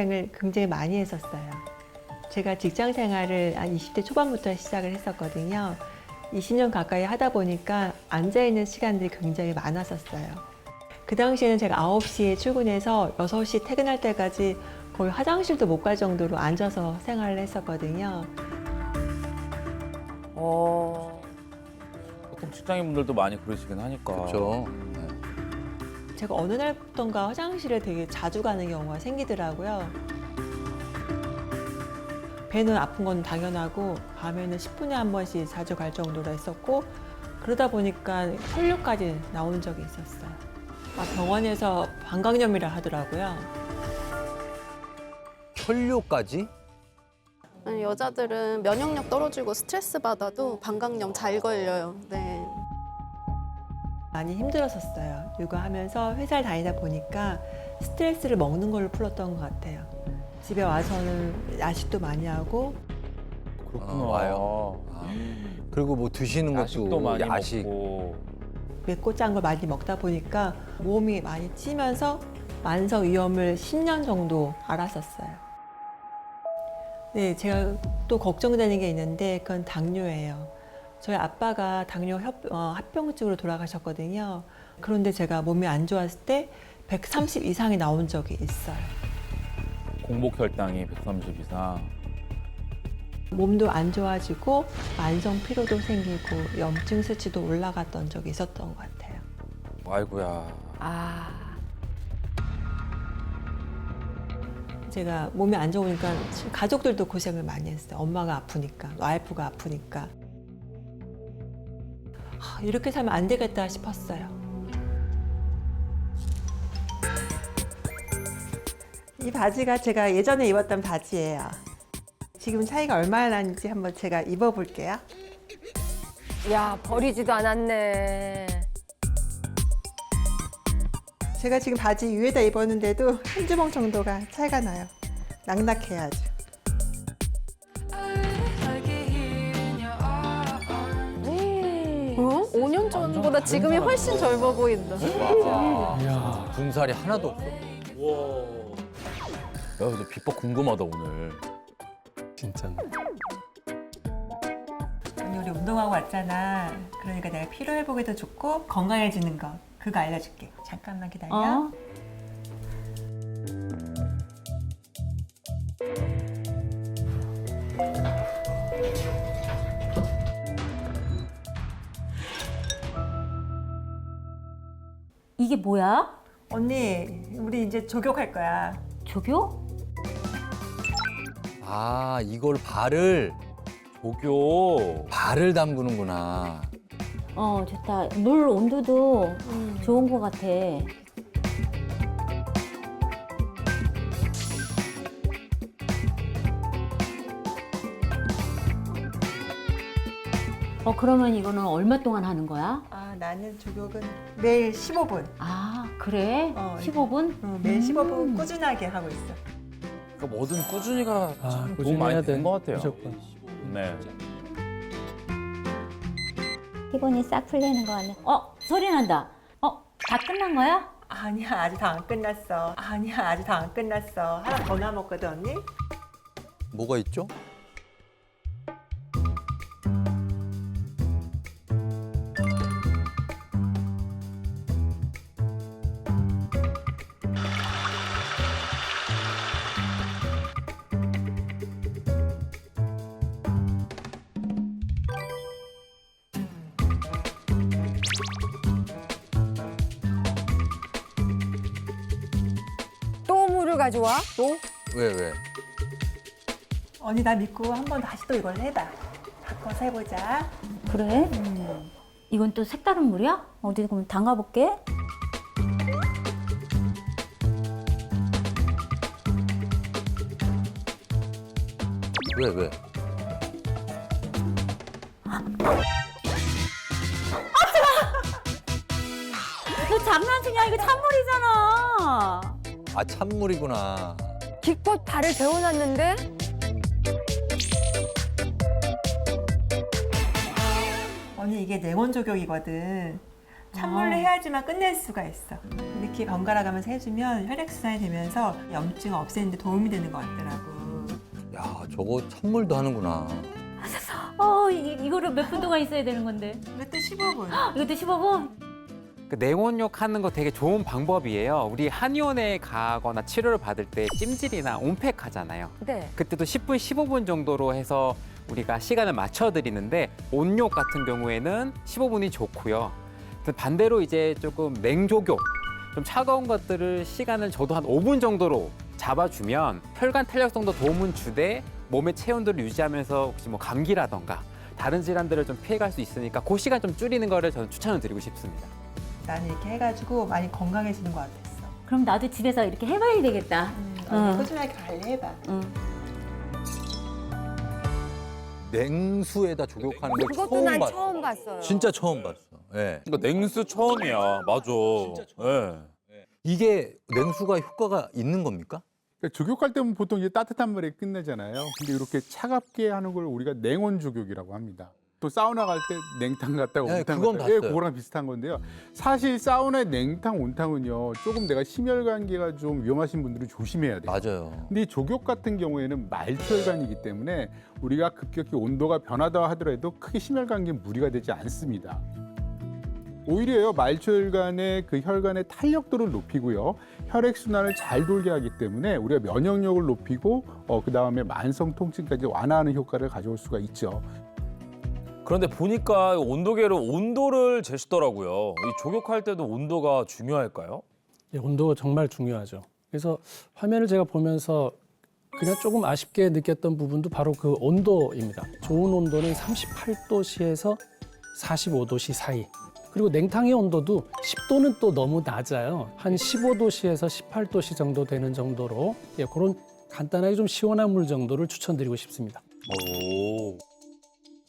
생을 굉장히 많이 했었어요. 제가 직장 생활을 한 20대 초반부터 시작을 했었거든요. 20년 가까이 하다 보니까 앉아있는 시간들이 굉장히 많았었어요. 그 당시에는 제가 9시에 출근해서 6시 퇴근할 때까지 거의 화장실도 못 갈 정도로 앉아서 생활을 했었거든요. 어. 보통 직장인분들도 많이 그러시긴 하니까. 그렇죠. 제가 어느 날부턴가 화장실에 되게 자주 가는 경우가 생기더라고요. 배는 아픈 건 당연하고 밤에는 10분에 한 번씩 자주 갈 정도로 했었고 그러다 보니까 혈류까지 나온 적이 있었어요. 막 병원에서 방광염이라 하더라고요. 혈뇨까지? 아니, 여자들은 면역력 떨어지고 스트레스 받아도 방광염 잘 걸려요. 네. 많이 힘들었었어요. 육아하면서 회사를 다니다 보니까 스트레스를 먹는 걸로 풀었던 것 같아요. 집에 와서는 야식도 많이 하고 그렇구나. 어, 와요. 아. 그리고 뭐 드시는 것도 야식도 많이 야식. 먹고. 맵고 짠 걸 많이 먹다 보니까 몸이 많이 찌면서 만성 위염을 10년 정도 앓았었어요. 네, 제가 또 걱정되는 게 있는데 그건 당뇨예요. 저희 아빠가 당뇨 협, 어, 합병증으로 돌아가셨거든요. 그런데 제가 몸이 안 좋았을 때 130 이상이 나온 적이 있어요. 공복 혈당이 130 이상. 몸도 안 좋아지고 만성 피로도 생기고 염증 수치도 올라갔던 적이 있었던 것 같아요. 아이고야. 아. 제가 몸이 안 좋으니까 가족들도 고생을 많이 했어요. 엄마가 아프니까, 와이프가 아프니까. 하, 이렇게 살면 안 되겠다 싶었어요. 이 바지가 제가 예전에 입었던 바지예요. 지금 차이가 얼마나 나는지 한번 제가 입어볼게요. 야, 버리지도 않았네. 제가 지금 바지 위에다 입었는데도 한 주먹 정도가 차이가 나요. 낙낙해요 아주. 전보다 지금이 훨씬 젊어 보인다. 군살이 하나도 없어. 야, 근데 비법 궁금하다 오늘. 진짜. 언니 우리 운동하고 왔잖아. 그러니까 내가 피로 회복에도 좋고 건강해지는 거 그거 알려줄게. 잠깐만 기다려. 어? 이게 뭐야? 언니 우리 이제 조격할 거야. 조교? 아, 이걸 발을, 조교. 발을 담그는구나. 어, 좋다. 물 온도도 좋은 것 같아. 어, 그러면 이거는 얼마 동안 하는 거야? 아 나는 조격은 매일 15분. 아, 그래? 어, 15분? 어, 매일 음. 15분 꾸준하게 하고 있어. 그러니까 뭐든 꾸준히가 아, 참 꾸준히 도움 많이 되는 돼. 것 같아요. 무조건. 네. 피곤이 싹 풀리는 거 같네. 어, 소리 난다. 어, 다 끝난 거야? 아니야 아직 다 안 끝났어. 아니야 아직 다 안 끝났어. 하나 더 남았거든 언니. 뭐가 있죠? 가져와? 또? 왜, 왜? 언니 나 믿고 한 번 다시 또 이걸 해봐. 바꿔서 해보자. 그래? 이건 또 색다른 물이야? 어디 그럼 담가볼게. 왜, 왜? 너 장난치냐? 이거 찬물이잖아. 아, 찬물이구나. 기껏 발을 데워놨는데? 언니 이게 냉온 조격이거든. 찬물로 아. 해야지만 끝낼 수가 있어. 이렇게 번갈아 가면서 해주면 혈액순환이 되면서 염증 없애는 데 도움이 되는 것 같더라고. 야, 저거 찬물도 하는구나. 어, 이, 이거를 몇 분 동안 있어야 되는 건데. 이것도 15분. 이것도 15분? 그 냉온욕 하는 거 되게 좋은 방법이에요. 우리 한의원에 가거나 치료를 받을 때 찜질이나 온팩 하잖아요. 네. 그때도 10분, 15분 정도로 해서 우리가 시간을 맞춰 드리는데 온욕 같은 경우에는 15분이 좋고요. 그 반대로 이제 조금 냉조욕, 좀 차가운 것들을 시간을 저도 한 5분 정도로 잡아주면 혈관 탄력성도 도움은 주되 몸의 체온들을 유지하면서 혹시 뭐 감기라던가 다른 질환들을 좀 피해갈 수 있으니까 그 시간 좀 줄이는 거를 저는 추천을 드리고 싶습니다. 나는 이렇게 해가지고 많이 건강해지는 것 같았어. 그럼 나도 집에서 이렇게 해봐야 되겠다. 어. 응. 꾸준하게 관리해봐. 응. 냉수에다 조격하는 걸 그것도 처음 난 봤어. 처음 봤어요. 진짜 처음 봤어. 예. 그러니까 냉수 처음이야. 맞아. 예. 이게 냉수가 효과가 있는 겁니까? 그러니까 조격할 때는 보통 이제 따뜻한 물에 끝내잖아요. 근데 이렇게 차갑게 하는 걸 우리가 냉온 조격이라고 합니다. 또 사우나 갈 때 냉탕 갔다가 네, 온탕 그건 갔다가 예, 봤어요. 그거랑 비슷한 건데요. 사실 사우나의 냉탕, 온탕은요. 조금 내가 심혈관계가 좀 위험하신 분들은 조심해야 돼요. 맞아요. 근데 이 조격 같은 경우에는 말초혈관이기 때문에 우리가 급격히 온도가 변하다 하더라도 크게 심혈관계에 무리가 되지 않습니다. 오히려요 말초혈관의 그 혈관의 탄력도를 높이고요 혈액 순환을 잘 돌게 하기 때문에 우리가 면역력을 높이고 어, 그 다음에 만성 통증까지 완화하는 효과를 가져올 수가 있죠. 그런데 보니까 온도계로 온도를 재시더라고요. 이 조격할 때도 온도가 중요할까요? 예, 온도가 정말 중요하죠. 그래서 화면을 제가 보면서 그냥 조금 아쉽게 느꼈던 부분도 바로 그 온도입니다. 좋은 온도는 38도씨에서 45도씨 사이. 그리고 냉탕의 온도도 10도는 또 너무 낮아요. 한 15도씨에서 18도씨 정도 되는 정도로 예, 그런 간단하게 좀 시원한 물 정도를 추천드리고 싶습니다. 오.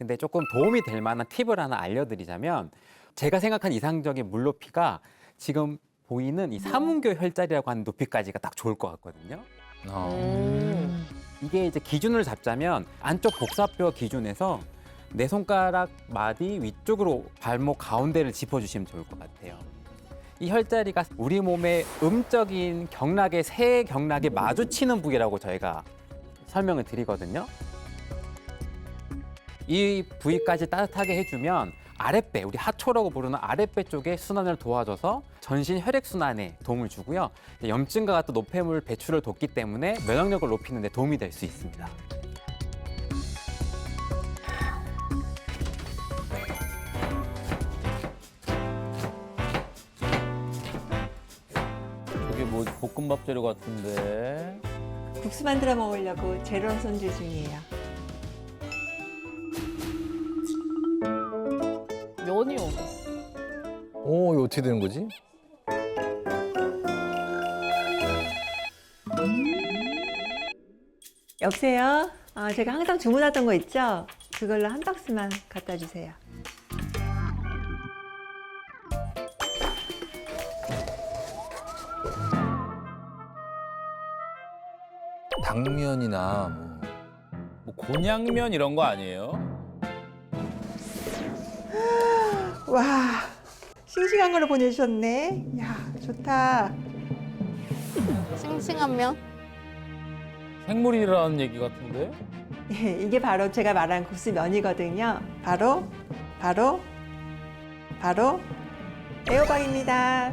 근데 조금 도움이 될 만한 팁을 하나 알려드리자면 제가 생각한 이상적인 물 높이가 지금 보이는 이 삼음교 혈자리라고 하는 높이까지가 딱 좋을 것 같거든요. 어. 음. 이게 이제 기준을 잡자면 안쪽 복사뼈 기준에서 내 손가락 마디 위쪽으로 발목 가운데를 짚어주시면 좋을 것 같아요. 이 혈자리가 우리 몸의 음적인 경락의 세 경락이 마주치는 부위라고 저희가 설명을 드리거든요. 이 부위까지 따뜻하게 해주면 아랫배, 우리 하초라고 부르는 아랫배 쪽에 순환을 도와줘서 전신 혈액 순환에 도움을 주고요. 염증과 같은 노폐물 배출을 돕기 때문에 면역력을 높이는 데 도움이 될 수 있습니다. 저게 뭐 볶음밥 재료 같은데. 국수 만들어 먹으려고 재료 손질 중이에요. 면이요. 오, 이거 어떻게 되는 거지? 여보세요? 아, 제가 항상 주문하던 거 있죠? 그걸로 한 박스만 갖다 주세요. 당면이나 뭐. 뭐 곤약면 이런 거 아니에요? 와, 싱싱한 거를 보내주셨네. 야, 좋다. 싱싱한 면. 생물이라는 얘기 같은데? 예, 이게 바로 제가 말한 국수 면이거든요. 바로, 바로, 바로 애호박입니다.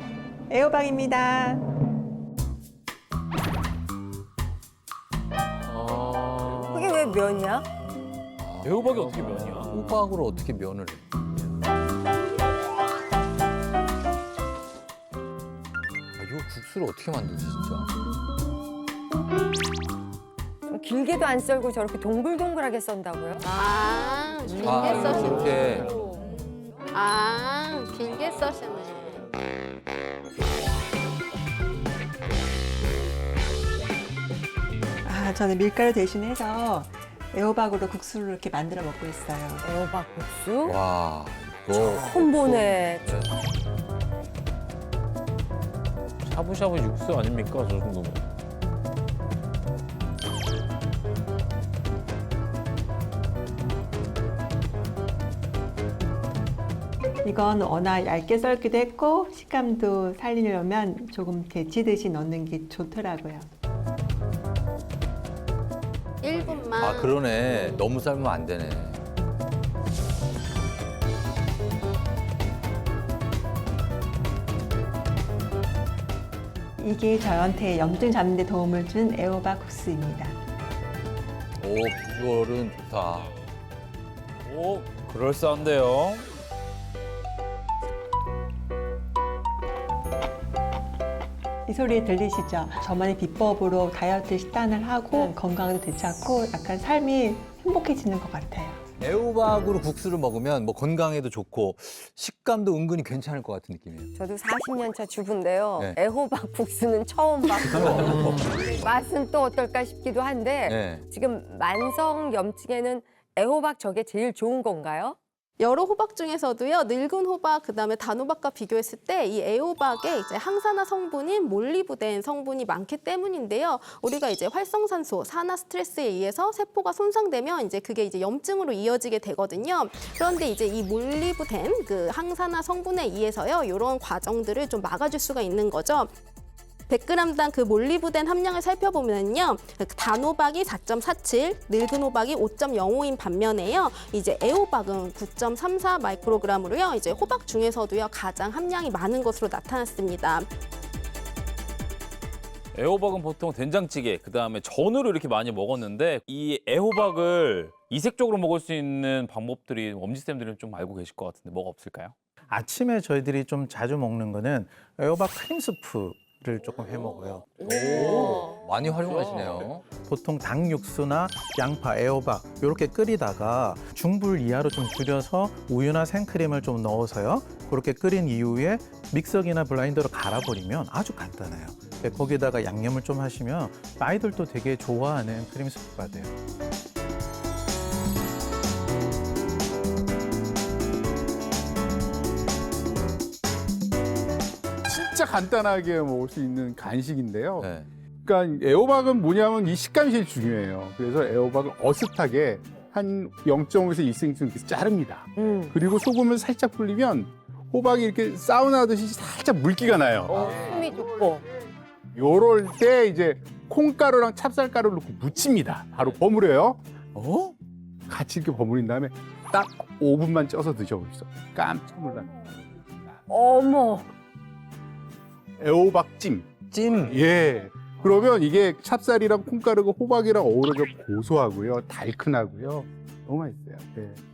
애호박입니다. 아. 그게 왜 면이야? 애호박이 어떻게 면이야? 호박으로 어떻게 면을 해? 국수를 어떻게 만들지 진짜? 좀 길게도 안 썰고 저렇게 동글동글하게 썬다고요? 아, 길게 아, 써시네. 이렇게. 아, 길게 써시네. 아, 저는 밀가루 대신해서 애호박으로 국수를 이렇게 만들어 먹고 있어요. 애호박 국수? 와, 이거 처음 보네. 샤브샤브 육수 아닙니까? 저 정도면. 이건 워낙 얇게 썰기도 했고 식감도 살리려면 조금 데치듯이 넣는 게 좋더라고요. 1분만 아 그러네. 너무 삶으면 안 되네. 이게 저한테 염증 잡는 데 도움을 준 애호박 국수입니다. 오 비주얼은 좋다. 오, 그럴싸한데요. 이 소리 들리시죠? 저만의 비법으로 다이어트 식단을 하고 건강도 되찾고 약간 삶이 행복해지는 것 같아요. 애호박으로 국수를 먹으면 뭐 건강에도 좋고 식감도 은근히 괜찮을 것 같은 느낌이에요. 저도 40년 차 주부인데요. 네. 애호박 국수는 처음 봤고 맛은 또 어떨까 싶기도 한데 네. 지금 만성 염증에는 애호박 저게 제일 좋은 건가요? 여러 호박 중에서도요 늙은 호박 그다음에 단호박과 비교했을 때 이 애호박에 이제 항산화 성분인 몰리브덴 성분이 많기 때문인데요. 우리가 이제 활성산소 산화 스트레스에 의해서 세포가 손상되면 이제 그게 이제 염증으로 이어지게 되거든요. 그런데 이제 이 몰리브덴 그 항산화 성분에 의해서요 이런 과정들을 좀 막아줄 수가 있는 거죠 100g당 그 몰리브덴 함량을 살펴보면요. 그 단호박이 4.47, 늙은 호박이 5.05인 반면에요. 이제 애호박은 9.34 마이크로그램으로요. 이제 호박 중에서도요. 가장 함량이 많은 것으로 나타났습니다. 애호박은 보통 된장찌개, 그 다음에 전으로 이렇게 많이 먹었는데 이 애호박을 이색적으로 먹을 수 있는 방법들이 엄지쌤들은 좀 알고 계실 것 같은데 뭐가 없을까요? 아침에 저희들이 좀 자주 먹는 거는 애호박 크림 스프 를 조금 해 먹어요. 오 많이 활용하시네요. 보통 닭 육수나 양파, 애호박 이렇게 끓이다가 중불 이하로 좀 줄여서 우유나 생크림을 좀 넣어서요. 그렇게 끓인 이후에 믹서기나 블라인더로 갈아버리면 아주 간단해요. 네, 거기다가 양념을 좀 하시면 아이들도 되게 좋아하는 크림 스프가 돼요. 진짜 간단하게 먹을 수 있는 간식인데요. 네. 그러니까 애호박은 뭐냐면 이 식감이 제일 중요해요. 그래서 애호박을 어슷하게 한 0.5에서 1cm 이렇게 자릅니다. 음. 그리고 소금을 살짝 불리면 호박이 이렇게 사우나 하듯이 살짝 물기가 나요. 어, 숨이 좋고. 요럴 때 이제 콩가루랑 찹쌀가루를 넣고 무칩니다. 바로 버무려요. 어? 같이 이렇게 버무린 다음에 딱 5분만 쪄서 드셔보시죠. 깜짝 놀랍니다. 어머. 애호박찜. 찜. 예. 그러면 이게 찹쌀이랑 콩가루가 호박이랑 어우러져 고소하고요. 달큰하고요. 너무 맛있어요. 예.